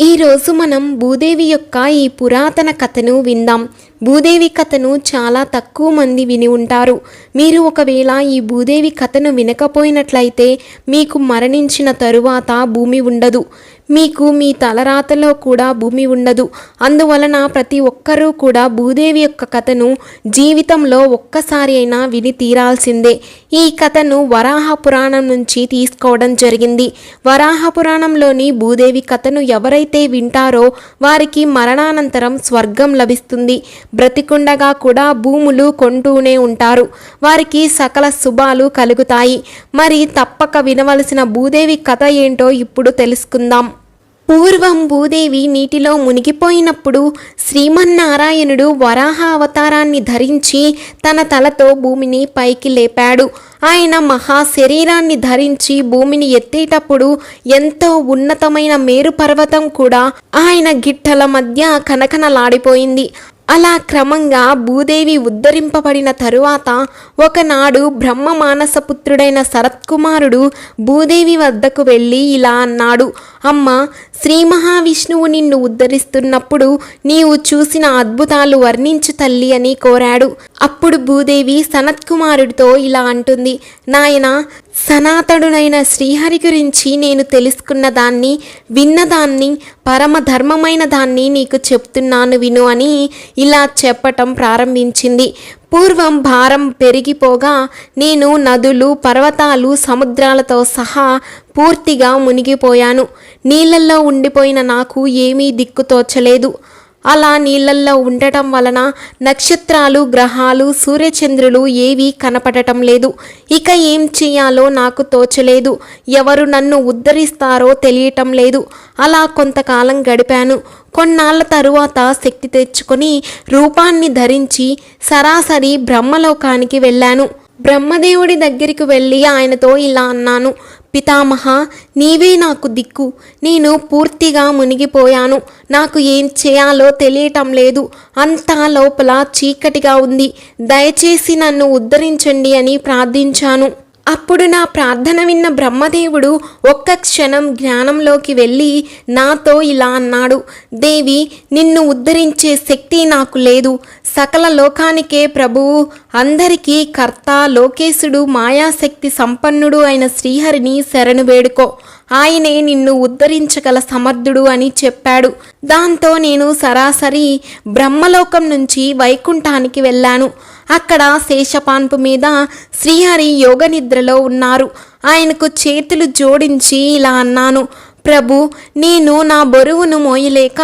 ఈరోజు మనం భూదేవి యొక్క ఈ పురాతన కథను విందాం. భూదేవి కథను చాలా తక్కువ మంది విని ఉంటారు. మీరు ఒకవేళ ఈ భూదేవి కథను వినకపోయినట్లయితే మీకు మరణించిన తరువాత భూమి ఉండదు. మీకు మీ తలరాతలో కూడా భూమి ఉండదు. అందువలన ప్రతి ఒక్కరూ కూడా భూదేవి యొక్క కథను జీవితంలో ఒక్కసారి అయినా విని తీరాల్సిందే. ఈ కథను వరాహ పురాణం నుంచి తీసుకోవడం జరిగింది. వరాహ పురాణంలోని భూదేవి కథను ఎవరైతే వింటారో వారికి మరణానంతరం స్వర్గం లభిస్తుంది. బ్రతికుండగా కూడా భూములు కొంటూనే ఉంటారు. వారికి సకల శుభాలు కలుగుతాయి. మరి తప్పక వినవలసిన భూదేవి కథ ఏంటో ఇప్పుడు తెలుసుకుందాం. పూర్వం భూదేవి నీటిలో మునిగిపోయినప్పుడు శ్రీమన్నారాయణుడు వరాహ అవతారాన్ని ధరించి తన తలతో భూమిని పైకి లేపాడు. ఆయన మహా శరీరాన్ని ధరించి భూమిని ఎత్తేటప్పుడు ఎంతో ఉన్నతమైన మేరు పర్వతం కూడా ఆయన గిట్టల మధ్య కనకనలాడిపోయింది. అలా క్రమంగా భూదేవి ఉద్ధరింపబడిన తరువాత ఒకనాడు బ్రహ్మ మానసపుత్రుడైన శరత్కుమారుడు భూదేవి వద్దకు వెళ్ళి ఇలా అన్నాడు అమ్మ శ్రీ మహావిష్ణువు నిన్ను ఉద్ధరిస్తున్నప్పుడు నీవు చూసిన అద్భుతాలు వర్ణించు తల్లి అని కోరాడు. అప్పుడు భూదేవి సనత్కుమారుడితో ఇలా అంటుంది నాయన సనాతనుడైన శ్రీహరి గురించి నేను తెలుసుకున్న దాన్ని విన్నదాన్ని పరమ ధర్మమైన దాన్ని నీకు చెప్తున్నాను విను అని ఇలా చెప్పటం ప్రారంభించింది. పూర్వం భారం పెరిగిపోగా నేను నదులు పర్వతాలు సముద్రాలతో సహా పూర్తిగా మునిగిపోయాను. నీళ్ళల్లో ఉండిపోయిన నాకు ఏమీ దిక్కుతోచలేదు అలా నీళ్ళల్లో ఉండటం వలన నక్షత్రాలు గ్రహాలు సూర్యచంద్రులు ఏవీ కనపడటం లేదు. ఇక ఏం చేయాలో నాకు తోచలేదు. ఎవరు నన్ను ఉద్ధరిస్తారో తెలియటం లేదు. అలా కొంతకాలం గడిపాను. కొన్నాళ్ళ తరువాత శక్తి తెచ్చుకొని రూపాన్ని ధరించి సరాసరి బ్రహ్మలోకానికి వెళ్ళాను. బ్రహ్మదేవుడి దగ్గరికి వెళ్ళి ఆయనతో ఇలా అన్నాను. పితామహ నీవే నాకు దిక్కు. నేను పూర్తిగా మునిగిపోయాను. నాకు ఏం చేయాలో తెలియటం లేదు. అంతా లోపల చీకటిగా ఉంది. దయచేసి నన్ను ఉద్ధరించండి అని ప్రార్థించాను. అప్పుడు నా ప్రార్థన విన్న బ్రహ్మదేవుడు ఒక్క క్షణం జ్ఞానంలోకి వెళ్ళి నాతో ఇలా అన్నాడు దేవి నిన్ను ఉద్ధరించే శక్తి నాకు లేదు. సకల లోకానికే ప్రభువు అందరికీ కర్త లోకేశుడు మాయాశక్తి సంపన్నుడు అయిన శ్రీహరిని శరణు వేడుకో. ఆయనే నిన్ను ఉద్ధరించగల సమర్థుడు అని చెప్పాడు. దాంతో నేను సరాసరి బ్రహ్మలోకం నుంచి వైకుంఠానికి వెళ్ళాను. అక్కడ శేషపాన్పు మీద శ్రీహరి యోగ నిద్రలో ఉన్నారు. ఆయనకు చేతులు జోడించి ఇలా అన్నాను ప్రభు నేను నా బరువును మోయలేక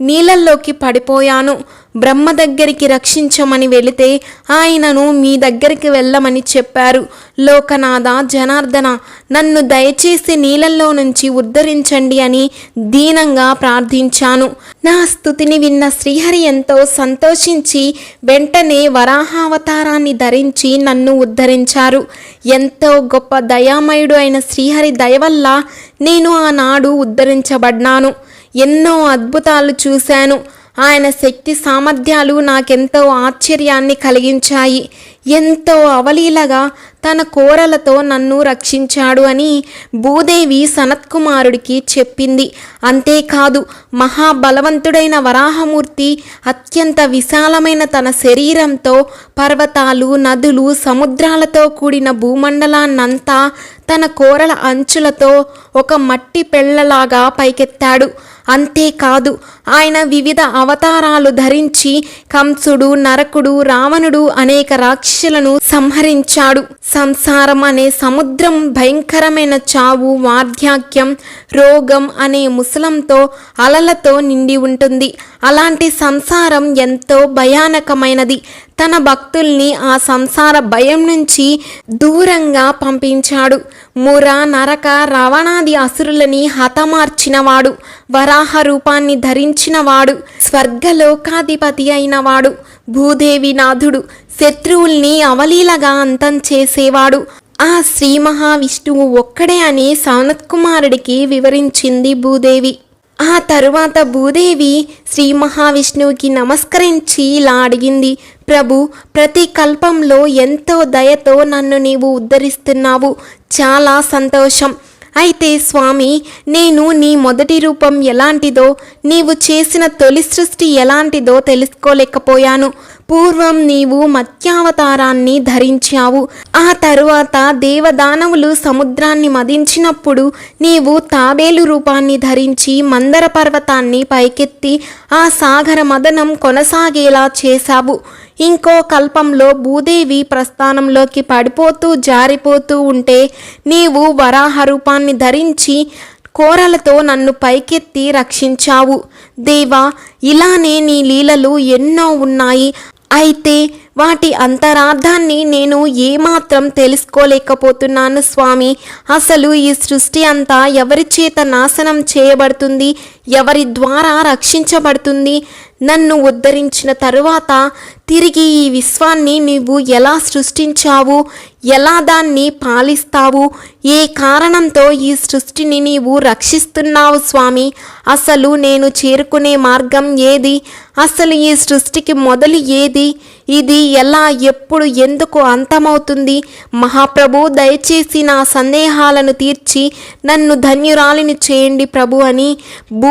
నీళ్ళల్లోకి పడిపోయాను. బ్రహ్మ దగ్గరికి రక్షించమని వెళితే ఆయనను మీ దగ్గరికి వెళ్ళమని చెప్పారు. లోకనాథ జనార్దన నన్ను దయచేసి నీళ్ళల్లో నుంచి ఉద్ధరించండి అని దీనంగా ప్రార్థించాను. నా స్థుతిని విన్న శ్రీహరి ఎంతో సంతోషించి వెంటనే వరాహావతారాన్ని ధరించి నన్ను ఉద్ధరించారు. ఎంతో గొప్ప దయామయుడు అయిన శ్రీహరి దయ వల్ల నేను ఆనాడు ఉద్ధరించబడ్డాను. ఎన్నో అద్భుతాలు చూశాను. ఆయన శక్తి సామర్థ్యాలు నాకెంతో ఆశ్చర్యాన్ని కలిగించాయి. ఎంతో అవలీలగా తన కోరలతో నన్ను రక్షించాడు అని భూదేవి సనత్కుమారుడికి చెప్పింది. అంతేకాదు మహాబలవంతుడైన వరాహమూర్తి అత్యంత విశాలమైన తన శరీరంతో పర్వతాలు నదులు సముద్రాలతో కూడిన భూమండలాన్నంతా తన కోరల అంచులతో ఒక మట్టి పెళ్ళలాగా పైకెత్తాడు. అంతేకాదు ఆయన వివిధ అవతారాలు ధరించి కంసుడు నరకుడు రావణుడు అనేక రాక్షసులను సంహరించాడు. సంసారం అనే సముద్రం భయంకరమైన చావు వార్ధాక్యం రోగం అనే ముసలంతో అలలతో నిండి ఉంటుంది. అలాంటి సంసారం ఎంతో భయానకమైనది. తన భక్తుల్ని ఆ సంసార భయం నుంచి దూరంగా పంపించాడు. ముర నరక రావణాది అసురులని హతమార్చినవాడు. వరాహ రూపాన్ని ధరించినవాడు. స్వర్గలోకాధిపతి అయినవాడు. భూదేవి నాథుడు. శత్రువుల్ని అవలీలగా అంతం చేసేవాడు. ఆ శ్రీ మహావిష్ణువు ఒక్కడే అని సౌనత్కుమారుడికి వివరించింది భూదేవి. ఆ తరువాత భూదేవి శ్రీ మహావిష్ణువుకి నమస్కరించి ఇలా అడిగింది ప్రభు ప్రతి కల్పంలో ఎంతో దయతో నన్ను నీవు ఉద్ధరిస్తున్నావు. చాలా సంతోషం. అయితే స్వామి నేను నీ మొదటి రూపం ఎలాంటిదో నీవు చేసిన తొలి సృష్టి ఎలాంటిదో తెలుసుకోలేకపోయాను. పూర్వం నీవు మత్స్యావతారాన్ని ధరించావు. ఆ తరువాత దేవదానవులు సముద్రాన్ని మదించినప్పుడు నీవు తాబేలు రూపాన్ని ధరించి మందర పర్వతాన్ని పైకెత్తి ఆ సాగర మదనం కొనసాగేలా చేశావు. ఇంకో కల్పంలో భూదేవి ప్రస్థానంలోకి పడిపోతూ జారిపోతూ ఉంటే నీవు వరాహ రూపాన్ని ధరించి కోరలతో నన్ను పైకెత్తి రక్షించావు. దేవా ఇలానే నీ లీలలు ఎన్నో ఉన్నాయి. అయితే వాటి అంతరార్థాన్ని నేను ఏమాత్రం తెలుసుకోలేకపోతున్నాను స్వామి. అసలు ఈ సృష్టి అంతా ఎవరి చేత నాశనం చేయబడుతుంది? ఎవరి ద్వారా రక్షించబడుతుంది? నన్ను ఉద్ధరించిన తరువాత తిరిగి ఈ విశ్వాన్ని నీవు ఎలా సృష్టించావు? ఎలా దాన్ని పాలిస్తావు? ఏ కారణంతో ఈ సృష్టిని నీవు రక్షిస్తున్నావు స్వామి? అసలు నేను చేరుకునే మార్గం ఏది? అసలు ఈ సృష్టికి మొదలు ఏది? ఇది ఎలా ఎప్పుడు ఎందుకు అంతమవుతుంది? మహాప్రభు దయచేసి నా సందేహాలను తీర్చి నన్ను ధన్యురాలిని చేయండి ప్రభు అని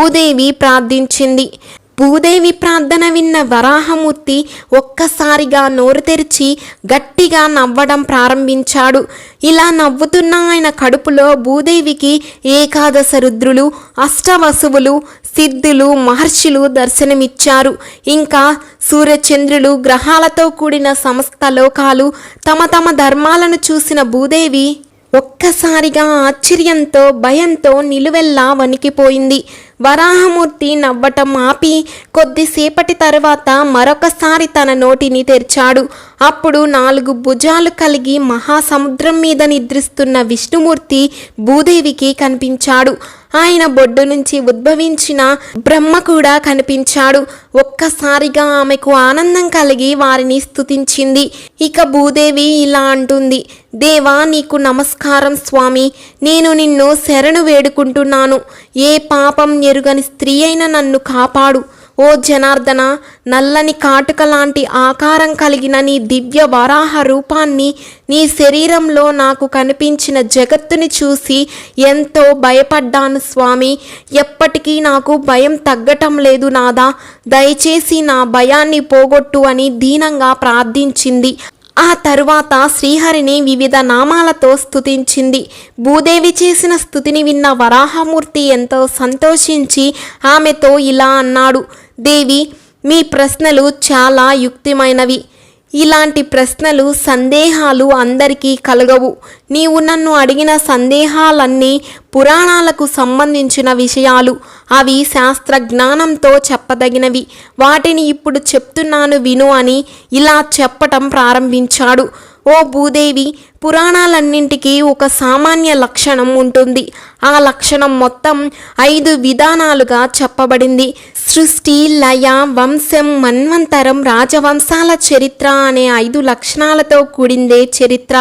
భూదేవి ప్రార్థించింది. భూదేవి ప్రార్థన విన్న వరాహమూర్తి ఒక్కసారిగా నోరు తెరిచి గట్టిగా నవ్వడం ప్రారంభించాడు. ఇలా నవ్వుతున్న ఆయన కడుపులో భూదేవికి ఏకాదశ రుద్రులు అష్టవసువులు సిద్ధులు మహర్షులు దర్శనమిచ్చారు. ఇంకా సూర్యచంద్రులు గ్రహాలతో కూడిన సమస్త లోకాలు తమ తమ ధర్మాలను చూసిన భూదేవి ఒక్కసారిగా ఆశ్చర్యంతో భయంతో నిలువెల్లా వణికిపోయింది. వరాహమూర్తి నవ్వటం ఆపి కొద్దిసేపటి తర్వాత మరొకసారి తన నోటిని తెరిచాడు. అప్పుడు నాలుగు భుజాలు కలిగి మహాసముద్రం మీద నిద్రిస్తున్న విష్ణుమూర్తి భూదేవికి కనిపించాడు. ఆయన బొడ్డు నుంచి ఉద్భవించిన బ్రహ్మ కూడా కనిపించాడు. ఒక్కసారిగా ఆమెకు ఆనందం కలిగి వారిని స్థుతించింది ఇక భూదేవి ఇలా అంటుంది దేవా నీకు నమస్కారం స్వామి. నేను నిన్ను శరణు వేడుకుంటున్నాను. ఏ పాపం ఎరుగని స్త్రీ అయిన నన్ను కాపాడు. ఓ జనార్దన నల్లని కాటుక లాంటి ఆకారం కలిగిన నీ దివ్య వరాహ రూపాన్ని నీ శరీరంలో నాకు కనిపించిన జగత్తుని చూసి ఎంతో భయపడ్డాను స్వామి. ఎప్పటికీ నాకు భయం తగ్గటం లేదు నాదా. దయచేసి నా భయాన్ని పోగొట్టు అని దీనంగా ప్రార్థించింది. ఆ తరువాత శ్రీహరిని వివిధ నామాలతో స్థుతించింది భూదేవి చేసిన స్థుతిని విన్న వరాహమూర్తి ఎంతో సంతోషించి ఆమెతో ఇలా అన్నాడు. దేవి మీ ప్రశ్నలు చాలా యుక్తిమైనవి. ఇలాంటి ప్రశ్నలు సందేహాలు అందరికీ కలగవు. నీవు నన్ను అడిగిన సందేహాలన్నీ పురాణాలకు సంబంధించిన విషయాలు. అవి శాస్త్ర జ్ఞానంతో చెప్పదగినవి. వాటిని ఇప్పుడు చెప్తున్నాను విను అని ఇలా చెప్పటం ప్రారంభించాడు. ఓ భూదేవి పురాణాలన్నింటికీ ఒక సామాన్య లక్షణం ఉంటుంది. ఆ లక్షణం మొత్తం ఐదు విధానాలుగా చెప్పబడింది. సృష్టి లయ వంశం మన్వంతరం రాజవంశాల చరిత్ర అనే ఐదు లక్షణాలతో కూడిందే చరిత్ర.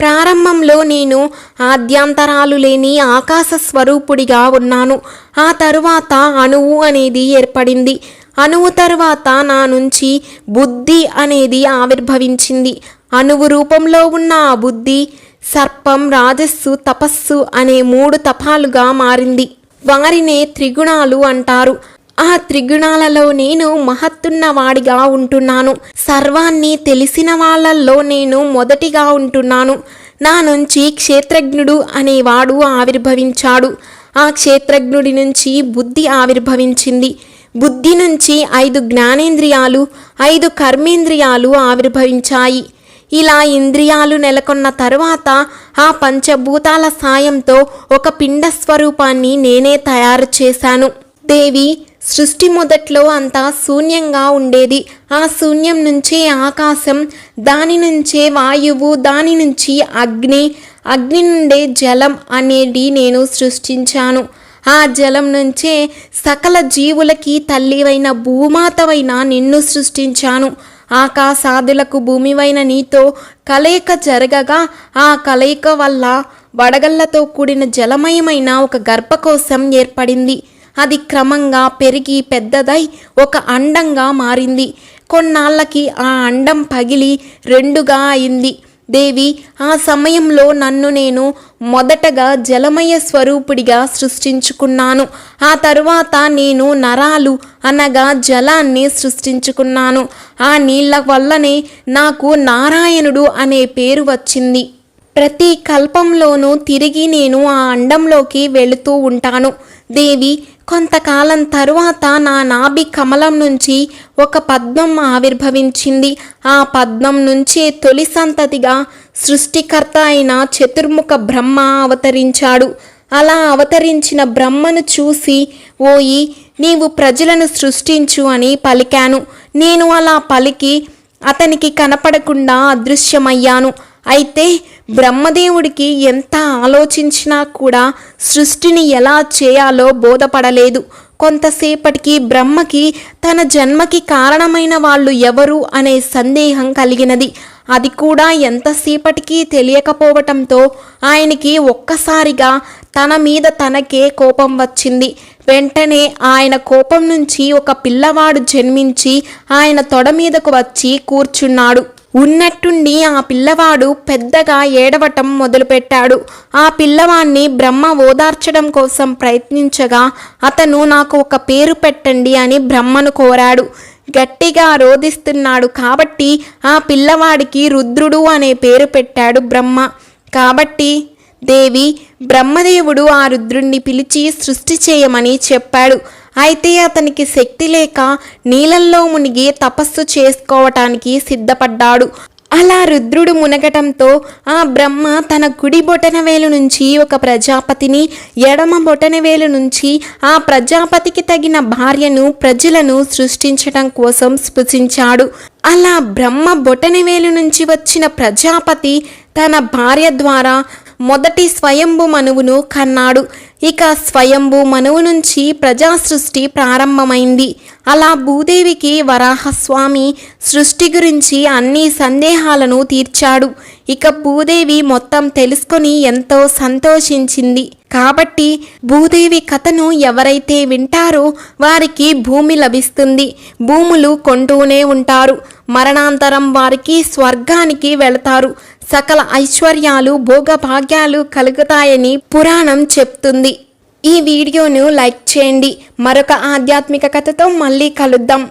ప్రారంభంలో నేను ఆద్యాంతరాలు లేని ఆకాశ స్వరూపుడిగా ఉన్నాను. ఆ తరువాత అణువు అనేది ఏర్పడింది. అణువు తరువాత నా నుంచి బుద్ధి అనేది ఆవిర్భవించింది. అణువు రూపంలో ఉన్న ఆ బుద్ధి సర్పం రాజస్సు తపస్సు అనే మూడు తపాలుగా మారింది. వారినే త్రిగుణాలు అంటారు. ఆ త్రిగుణాలలో నేను మహత్తున్న వాడిగా ఉంటున్నాను. సర్వాన్ని తెలిసిన వాళ్ళల్లో నేను మొదటిగా ఉంటున్నాను. నా నుంచి క్షేత్రజ్ఞుడు అనేవాడు ఆవిర్భవించాడు. ఆ క్షేత్రజ్ఞుడి నుంచి బుద్ధి ఆవిర్భవించింది. బుద్ధి నుంచి ఐదు జ్ఞానేంద్రియాలు ఐదు కర్మేంద్రియాలు ఆవిర్భవించాయి. ఇలా ఇంద్రియాలు నెలకొన్న తరువాత ఆ పంచభూతాల సాయంతో ఒక పిండ స్వరూపాన్ని నేనే తయారు చేశాను. దేవి సృష్టి మొదట్లో అంతా శూన్యంగా ఉండేది. ఆ శూన్యం నుంచే ఆకాశం దాని నుంచే వాయువు దాని నుంచి అగ్ని అగ్ని నుండే జలం అనేది నేను సృష్టించాను. ఆ జలం నుంచే సకల జీవులకి తల్లివైన భూమాతవైన నిన్ను సృష్టించాను. ఆకాశాదులకు భూమివైన నీతో కలయిక జరగగా ఆ కలయిక వల్ల వడగళ్ళతో కూడిన జలమయమైన ఒక గర్భకోశం ఏర్పడింది. అది క్రమంగా పెరిగి పెద్దదై ఒక అండంగా మారింది. కొన్నాళ్ళకి ఆ అండం పగిలి రెండుగా అయింది. దేవి ఆ సమయంలో నన్ను నేను మొదటగా జలమయ స్వరూపుడిగా సృష్టించుకున్నాను. ఆ తరువాత నేను నరాలు అనగా జలాన్ని సృష్టించుకున్నాను. ఆ నీళ్ళ వల్లనే నాకు నారాయణుడు అనే పేరు వచ్చింది. ప్రతి కల్పంలోనూ తిరిగి నేను ఆ అండంలోకి వెళుతూ ఉంటాను. దేవి కొంతకాలం తరువాత నా నాభి కమలం నుంచి ఒక పద్మం ఆవిర్భవించింది. ఆ పద్మం నుంచే తొలి సంతతిగా సృష్టికర్త అయిన చతుర్ముఖ బ్రహ్మ అవతరించాడు. అలా అవతరించిన బ్రహ్మను చూసి ఓయి నీవు ప్రజలను సృష్టించు అని పలికాను. నేను అలా పలికి అతనికి కనపడకుండా అదృశ్యమయ్యాను. అయితే బ్రహ్మదేవుడికి ఎంత ఆలోచించినా కూడా సృష్టిని ఎలా చేయాలో బోధపడలేదు. కొంతసేపటికి బ్రహ్మకి తన జన్మకి కారణమైన వాళ్ళు ఎవరు అనే సందేహం కలిగినది. అది కూడా ఎంతసేపటికి తెలియకపోవటంతో ఆయనకి ఒక్కసారిగా తన మీద తనకే కోపం వచ్చింది. వెంటనే ఆయన కోపం నుంచి ఒక పిల్లవాడు జన్మించి ఆయన తొడ మీదకు వచ్చి కూర్చున్నాడు. ఉన్నట్టుండి ఆ పిల్లవాడు పెద్దగా ఏడవటం మొదలుపెట్టాడు. ఆ పిల్లవాణ్ణి బ్రహ్మ ఓదార్చడం కోసం ప్రయత్నించగా అతను నాకు ఒక పేరు పెట్టండి అని బ్రహ్మను కోరాడు. గట్టిగా రోధిస్తున్నాడు కాబట్టి ఆ పిల్లవాడికి రుద్రుడు అనే పేరు పెట్టాడు బ్రహ్మ. కాబట్టి దేవి బ్రహ్మదేవుడు ఆ రుద్రుణ్ణి పిలిచి సృష్టి చేయమని చెప్పాడు. అయితే అతనికి శక్తి లేక నీళ్ళల్లో మునిగి తపస్సు చేసుకోవటానికి సిద్ధపడ్డాడు. అలా రుద్రుడు మునగటంతో ఆ బ్రహ్మ తన కుడి బొటనవేలు నుంచి ఒక ప్రజాపతిని ఎడమ బొటనవేలు నుంచి ఆ ప్రజాపతికి తగిన భార్యను ప్రజలను సృష్టించటం కోసం స్పృశించాడు. అలా బ్రహ్మ బొటనవేలు నుంచి వచ్చిన ప్రజాపతి తన భార్య ద్వారా మొదటి స్వయంభు మనువును కన్నాడు. ఇక స్వయంభూ మనువు నుంచి ప్రజా సృష్టి ప్రారంభమైంది. అలా భూదేవికి వరాహస్వామి సృష్టి గురించి అన్ని సందేహాలను తీర్చాడు. ఇక భూదేవి మొత్తం తెలుసుకొని ఎంతో సంతోషించింది. కాబట్టి భూదేవి కథను ఎవరైతే వింటారో వారికి భూమి లభిస్తుంది. భూములు కొంటూనే ఉంటారు. మరణాంతరం వారికి స్వర్గానికి వెళతారు. సకల ఐశ్వర్యాలు భోగభాగ్యాలు కలుగుతాయని పురాణం చెప్తుంది. ఈ వీడియోను లైక్ చేయండి. మరొక ఆధ్యాత్మిక కథతో మళ్ళీ కలుద్దాం.